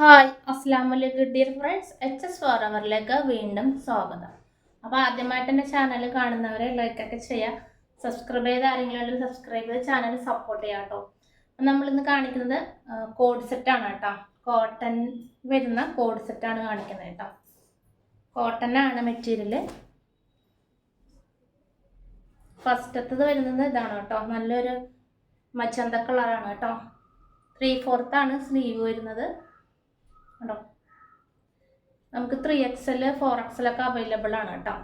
Hi അസ്സാം വലൈക്കും dear friends. H S four അവറിലേക്ക് വീണ്ടും സ്വാഗതം. അപ്പോൾ ആദ്യമായിട്ട് എന്റെ ചാനൽ കാണുന്നവരെ ലൈക്കൊക്കെ ചെയ്യുക സബ്സ്ക്രൈബ് ചെയ്ത ആരെങ്കിലും സബ്സ്ക്രൈബ് ചെയ്ത് ചാനൽ സപ്പോർട്ട് ചെയ്യാം കേട്ടോ നമ്മളിന്ന് കാണിക്കുന്നത് കോഡ് സെറ്റാണ് കേട്ടോ കോട്ടൺ വരുന്ന കോഡ് സെറ്റാണ് കാണിക്കുന്നത് കേട്ടോ കോട്ടൺ ആണ് മെറ്റീരിയൽ ഫസ്റ്റത്തത് വരുന്നത് ഇതാണ് കേട്ടോ നല്ലൊരു മച്ചന്ത കളറാണ് കേട്ടോ ത്രീ ഫോർത്താണ് സ്ലീവ് വരുന്നത്. കേട്ടോ നമുക്ക് three X L four X available ആണ് കേട്ടോ.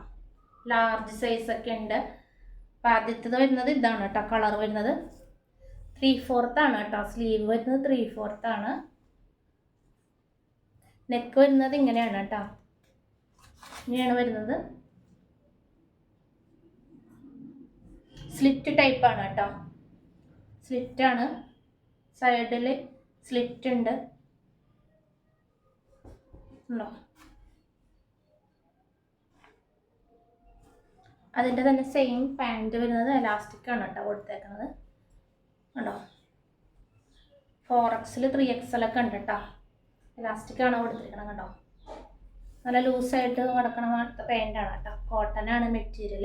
ലാർജ് സൈസ് ഒക്കെ ഉണ്ട്. അപ്പം ആദ്യത്തത് വരുന്നത് ഇതാണ് കേട്ടോ കളർ വരുന്നത്. ത്രീ ഫോർത്ത് ആണ് കേട്ടോ സ്ലീവ് വരുന്നത് ത്രീ ഫോർത്ത് ആണ്. നെക്ക് വരുന്നത് ഇങ്ങനെയാണ് കേട്ടോ. ഇങ്ങനെയാണ് വരുന്നത്. സ്ലിറ്റ് ടൈപ്പാണ് കേട്ടോ. സ്ലിറ്റാണ് സൈഡിൽ സ്ലിറ്റ് ഉണ്ട്. ഉണ്ടോ? അതിന്റെ തന്നെ സെയിം പാന്റ് വരുന്നത് എലാസ്റ്റിക് ആണ് കേട്ടോ കൊടുത്തേക്കുന്നത്. ഉണ്ടോ? ഫോർ എക്സിൽ ത്രീ എക്സലൊക്കെ ഉണ്ട് കേട്ടോ. എലാസ്റ്റിക് ആണ് കൊടുത്തിരിക്കണം കേട്ടോ. നല്ല ലൂസായിട്ട് കിടക്കണ പാന്റാണ് കേട്ടോ. കോട്ടൺ ആണ് മെറ്റീരിയൽ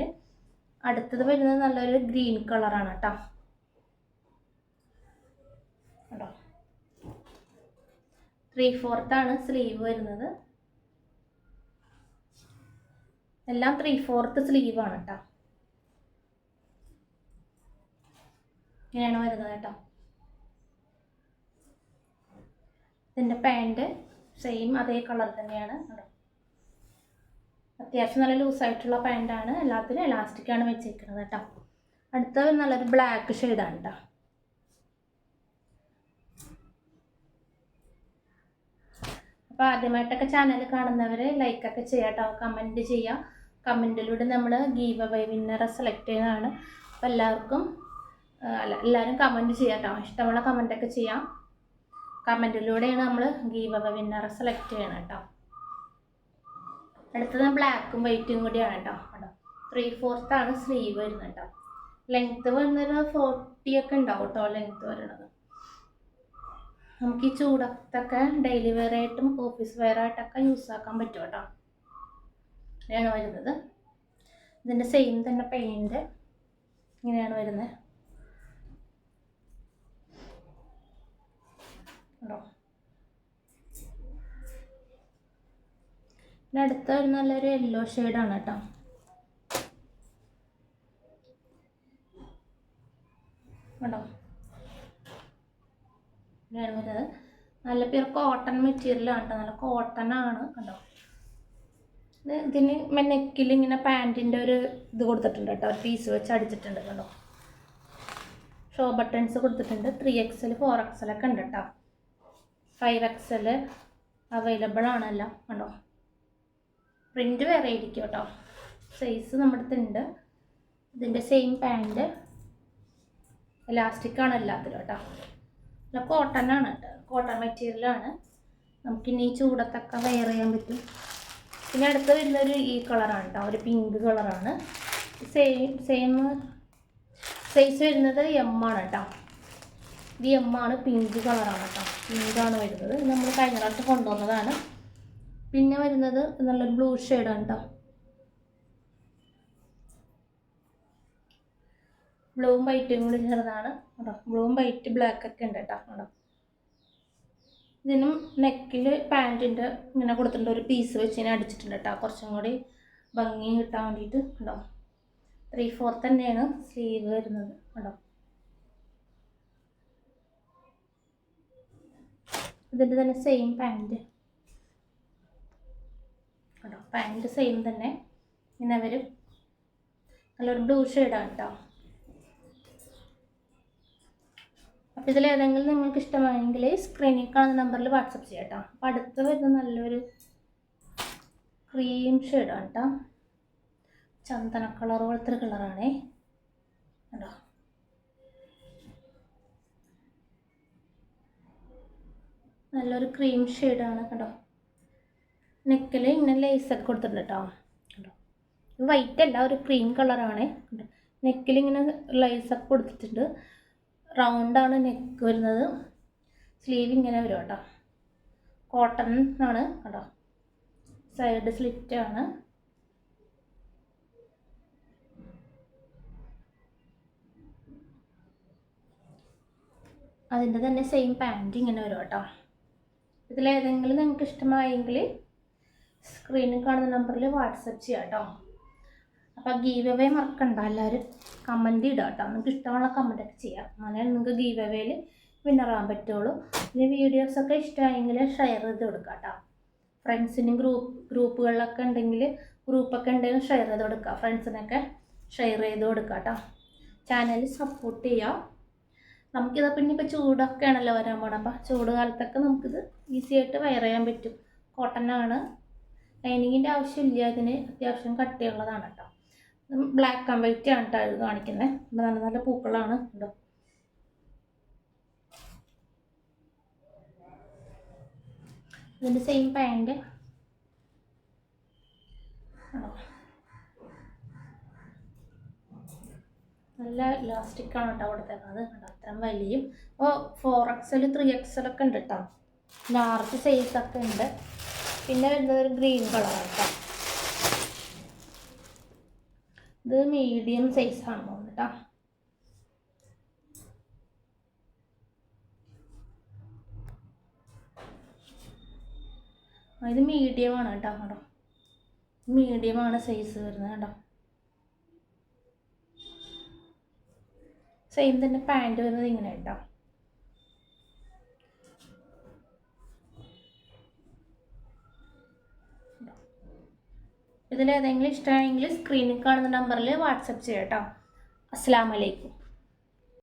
അടുത്തത് വരുന്നത് നല്ലൊരു ഗ്രീൻ കളറാണ് കേട്ടോ. ത്രീ ഫോർത്താണ് സ്ലീവ് വരുന്നത്. എല്ലാം ത്രീ ഫോർത്ത് ആണ് കേട്ടോ ഇങ്ങനെയാണ് വരുന്നത് കേട്ടോ ഇതിന്റെ പാന്റ് സെയിം അതേ കളർ തന്നെയാണ്. അത്യാവശ്യം നല്ല ലൂസായിട്ടുള്ള പാന്റാണ് എല്ലാത്തിനും എലാസ്റ്റിക്കാണ് വെച്ചിരിക്കുന്നത് കേട്ടോ അടുത്ത നല്ലൊരു ബ്ലാക്ക് ഷെയ്ഡാണ് കേട്ടോ അപ്പോൾ ആദ്യമായിട്ടൊക്കെ ചാനൽ കാണുന്നവർ ലൈക്കൊക്കെ ചെയ്യാം കേട്ടോ കമന്റ് ചെയ്യാം. കമന്റിലൂടെ നമ്മൾ ഗീവ് അവൈ വിന്നറെ സെലക്ട് ചെയ്യുന്നതാണ്. അപ്പോൾ എല്ലാവർക്കും അല്ല എല്ലാവരും കമന്റ് ചെയ്യാം കേട്ടോ ഇഷ്ടമുള്ള ഒക്കെ ചെയ്യാം. കമന്റിലൂടെയാണ് നമ്മൾ ഗീവ് അവൈ വിന്നറെ സെലക്ട് ചെയ്യണം കേട്ടോ. അടുത്തത് ബ്ലാക്കും വൈറ്റും കൂടിയാണ് കേട്ടോ. കേട്ടോ ത്രീ ഫോർത്താണ് സ്ലീവ് വരുന്നത് കേട്ടോ. ലെങ്ത്ത് വരുന്നൊരു ഫോർട്ടി ഒക്കെ ഉണ്ടാവും കേട്ടോ ലെങ്ത്ത് വരുന്നത്. നമുക്ക് ഈ ചൂടത്തൊക്കെ ഡെയിലി വെയർ ആയിട്ടും ഓഫീസ് വെയർ ആയിട്ടൊക്കെ യൂസ് ആക്കാൻ പറ്റും കേട്ടോ. ഇങ്ങനെയാണ് വരുന്നത്. ഇതിന്റെ സെയിം തന്നെ പെയിന്റ് ഇങ്ങനെയാണ് വരുന്നത്. കേട്ടോ പിന്നെ അടുത്ത ഒരു നല്ലൊരു യെല്ലോ ഷെയ്ഡാണ് കേട്ടോ. കേട്ടോ ഇങ്ങനെയാണ് വരുന്നത്. നല്ല പ്യൂർ കോട്ടൺ മെറ്റീരിയലാണ് കേട്ടോ നല്ല കോട്ടൺ ആണ് കണ്ടോ? ഇത് ഇതിന് നെക്കിൽ ഇങ്ങനെ പാന്റിന്റെ ഒരു ഇത് കൊടുത്തിട്ടുണ്ട് കേട്ടോ ഒരു പീസ് വെച്ച് അടിച്ചിട്ടുണ്ട് കണ്ടോ? ഷോ ബട്ടൺസ് കൊടുത്തിട്ടുണ്ട്. Three X L four X L ഒക്കെ ഉണ്ട് കേട്ടോ ഫൈവ് എക്സൽ അവൈലബിൾ ആണല്ലോ കണ്ടോ? പ്രിന്റ് വേറെ ആയിരിക്കും കേട്ടോ സൈസ് നമ്മുടെ അടുത്തുണ്ട് ഇതിന്റെ സെയിം പാന്റ് എലാസ്റ്റിക്കാണ് എല്ലാത്തിലും കേട്ടോ നല്ല കോട്ടൺ ആണ് കേട്ടോ. കോട്ടൺ മെറ്റീരിയലാണ് നമുക്കിനി ഈ ചൂടത്തൊക്കെ വെയർ ചെയ്യാൻ പറ്റും. പിന്നെ അടുത്ത് വരുന്നൊരു ഈ കളറാണ് കേട്ടോ. ഒരു പിങ്ക് കളറാണ് സെയിം സെയിം സൈസ് വരുന്നത് എം ആണ് കേട്ടോ. ഇത് എം ആണ് പിങ്ക് കളറാണ് കേട്ടോ. പിങ്കാണ് വരുന്നത്. നമ്മൾ കഴിഞ്ഞ പ്രാവശ്യം കൊണ്ടുവന്നതാണ്. പിന്നെ വരുന്നത് നല്ലൊരു ബ്ലൂ ഷെയ്ഡാണ് കേട്ടോ. ബ്ലൂവും വൈറ്റും കൂടി ചേർന്നതാണ് കേട്ടോ ബ്ലൂവും വൈറ്റ് ബ്ലാക്ക് ഒക്കെ ഉണ്ട് കേട്ടോ കേട്ടോ ഇതിനും നെക്കിൽ പാന്റിന്റെ ഇങ്ങനെ കൊടുത്തിട്ടുണ്ട് ഒരു പീസ് വെച്ച് ഇങ്ങനെ അടിച്ചിട്ടുണ്ട് കേട്ടോ. കുറച്ചും കൂടി ഭംഗി കിട്ടാൻ വേണ്ടിയിട്ട് കേട്ടോ ത്രീ ഫോർത്ത് തന്നെയാണ് സ്ലീവ് വരുന്നത് കേട്ടോ ഇതിന്റെ തന്നെ സെയിം പാന്റ് കേട്ടോ പാന്റ് സെയിം തന്നെ. ഇങ്ങനെ വരും. നല്ലൊരു ബ്ലൂ ഷെയ്ഡാണ് കേട്ടോ. അപ്പോൾ ഇതിലേതെങ്കിലും നിങ്ങൾക്ക് ഇഷ്ടമാണെങ്കിൽ സ്ക്രീനിൽ കാണുന്ന നമ്പറിൽ വാട്സപ്പ് ചെയ്യാം കേട്ടോ അപ്പോൾ അടുത്ത് വരുന്ന നല്ലൊരു ക്രീം ഷെയ്ഡാണ് കേട്ടോ ചന്ദന കളർ പോലത്തെ ഒരു കളറാണേ കേട്ടോ നല്ലൊരു ക്രീം ഷെയ്ഡാണ് കേട്ടോ നെക്കിൽ ഇങ്ങനെ ലേസൊക്കെ കൊടുത്തിട്ടുണ്ട് കേട്ടോ കേട്ടോ വൈറ്റ് അല്ല ഒരു ക്രീം കളറാണ് നെക്കിൽ ഇങ്ങനെ ലൈസൊക്കെ കൊടുത്തിട്ടുണ്ട്. റൗണ്ടാണ് നെക്ക് വരുന്നത്. സ്ലീവ് ഇങ്ങനെ വരും കേട്ടോ. കോട്ടൺ ആണ് കേട്ടോ. സൈഡ് സ്ലിറ്റ് ആണ്. അതിന്റെ തന്നെ സെയിം പാന്റ് ഇങ്ങനെ വരും കേട്ടോ. ഇതിലേതെങ്കിലും നിങ്ങൾക്ക് ഇഷ്ടമായെങ്കിൽ സ്ക്രീനിൽ കാണുന്ന നമ്പറിൽ വാട്സപ്പ് ചെയ്യാം കേട്ടോ. അപ്പോൾ ഗീവ് അവേ മറക്കണ്ട എല്ലാവരും കമന്റ് ഇടുക കേട്ടോ നിങ്ങൾക്ക് ഇഷ്ടമുള്ള കമന്റൊക്കെ ചെയ്യാം. അങ്ങനെ നിങ്ങൾക്ക് ഗീവ് അവേയിൽ വിന്നറാൻ പറ്റുള്ളൂ. ഇനി വീഡിയോസൊക്കെ ഇഷ്ടമായെങ്കിൽ ഷെയർ ചെയ്ത് കൊടുക്കുക കേട്ടോ ഫ്രണ്ട്സിനും ഗ്രൂപ്പ് ഗ്രൂപ്പുകളിലൊക്കെ ഉണ്ടെങ്കിൽ ഗ്രൂപ്പൊക്കെ ഉണ്ടെങ്കിൽ ഷെയർ ചെയ്ത് കൊടുക്കുക ഫ്രണ്ട്സിനൊക്കെ ഷെയർ ചെയ്ത് കൊടുക്കുക കേട്ടോ ചാനൽ സപ്പോർട്ട് ചെയ്യുക നമുക്കിത് പിന്നെ ഇപ്പോൾ ചൂടൊക്കെ ആണല്ലോ വരാൻ പോകണം അപ്പോൾ ചൂട് കാലത്തൊക്കെ നമുക്കിത് ഈസി ആയിട്ട് വയർ ചെയ്യാൻ പറ്റും. കോട്ടനാണ് ലൈനിങ്ങിന്റെ ആവശ്യമില്ല. ഇതിന് അത്യാവശ്യം കട്ടിയുള്ളതാണ് കേട്ടോ ബ്ലാക്ക് ആൻഡ് വൈറ്റ് ആണ് കേട്ടോ ഇത് കാണിക്കുന്നത് നല്ല നല്ല പൂക്കളാണ് കേട്ടോ ഇതിന്റെ സെയിം പാന്റ് ആണോ? നല്ല ഇലാസ്റ്റിക് ആണ് കേട്ടോ കൊടുത്തേക്കുന്നത് കേട്ടോ അത്രയും വലിയും. ഓ four X L three X L ഒക്കെ ഉണ്ട് കേട്ടോ ലാർജ് സൈസൊക്കെ ഉണ്ട്. പിന്നെ വരുന്നത് ഒരു ഗ്രീൻ കളർ കേട്ടോ ഇത് മീഡിയം സൈസ് ആണ് കേട്ടോ ഇത് മീഡിയം ആണ് കേട്ടോ മീഡിയം ആണ് സൈസ് വരുന്നത് കേട്ടോ സെയിം തന്നെ പാന്റ് വരുന്നത് ഇങ്ങനെ കേട്ടോ ഇതിലേതെങ്കിലും ഇഷ്ടമായെങ്കിൽ സ്ക്രീനിൽ കാണുന്ന നമ്പറിൽ വാട്സപ്പ് ചെയ്യാം കേട്ടോ അസ്സാം വലൈക്കും